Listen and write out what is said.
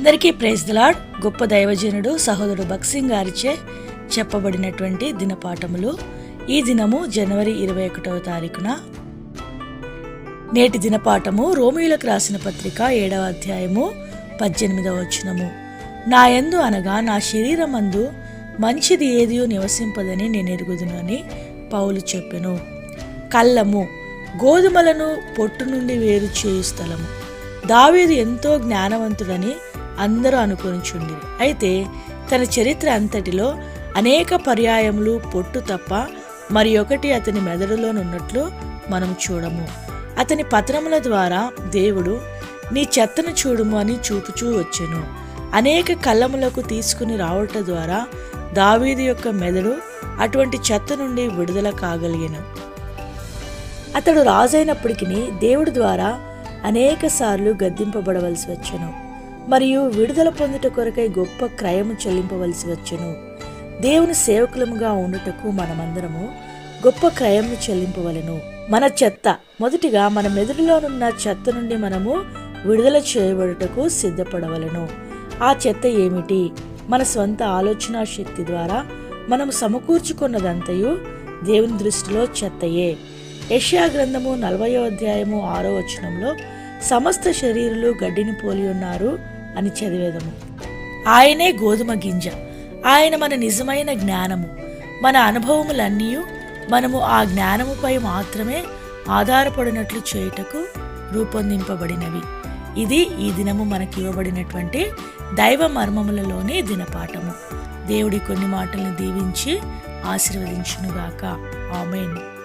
అందరికీ ప్రైజ్ దిలాడ్ గొప్ప దైవజనుడు సహోదరుడు భక్సింగ్ గారిచే చెప్పబడినటువంటి దినపాఠములు. ఈ దినము జనవరి ఇరవై ఒకటవ తారీఖున. నేటి దినపాఠము రోమిలకు రాసిన పత్రిక ఏడవ అధ్యాయము పద్దెనిమిదవ వచనము. నా ఎందు అనగా నా శరీరమందు మంచిది ఏదియో నివసింపదని నేను ఎరుగుదునని అని పౌలు చెప్పెను. కళ్ళము గోధుమలను పొట్టు నుండి వేరు చేయు స్థలము. దావీదు ఎంతో జ్ఞానవంతుడని అందరూ అనుకొనిచుండి అయితే తన చరిత్ర అంతటిలో అనేక పర్యాయములు పొట్టు తప్ప మరి ఒకటి అతని మెదడులోనున్నట్లు మనం చూడము. అతని పత్రముల ద్వారా దేవుడు నీ చెత్తను చూడుము అని చూపుచూ వచ్చెను. అనేక కళ్ళములకు తీసుకుని రావట ద్వారా దావీదు యొక్క మెదడు అటువంటి చెత్త నుండి విడుదల కాగలిగాను. అతడు రాజైనప్పటికీ దేవుడి ద్వారా అనేక సార్లు గద్దింపబడవలసి వచ్చెను. మరియు విడుదల పొందుట కొరకై గొప్ప క్రయము చెల్లింపవలసి వచ్చును. దేవుని సేవకులముగా ఉండుటకు మనమందరము గొప్ప క్రయము చెల్లింపవలెను. మన చెత్త మొదటిగా మన మెదడులోనున్న చెత్త నుండి మనము విడుదల చేయబడుటకు సిద్ధపడవలెను. ఆ చెత్త ఏమిటి? మన స్వంత ఆలోచన శక్తి ద్వారా మనము సమకూర్చుకున్నదంతయు దేవుని దృష్టిలో చెత్తయే. యష్యా గ్రంథము నలభయో అధ్యాయము ఆరో వచనంలో సమస్త శరీరులు గడ్డిని పోలి ఉన్నారు. అని చదివేదము. ఆయనే గోధుమ గింజ. ఆయన మన నిజమైన జ్ఞానము. మన అనుభవములన్నీ మనము ఆ జ్ఞానముపై మాత్రమే ఆధారపడినట్లు చేయుటకు రూపొందింపబడినవి. ఇది ఈ దినము మనకి ఇవ్వబడినటువంటి దైవ మర్మములలోని దినపాఠము. దేవుడి కొన్ని మాటలను దీవించి ఆశీర్వదించునుగాక. ఆమెను.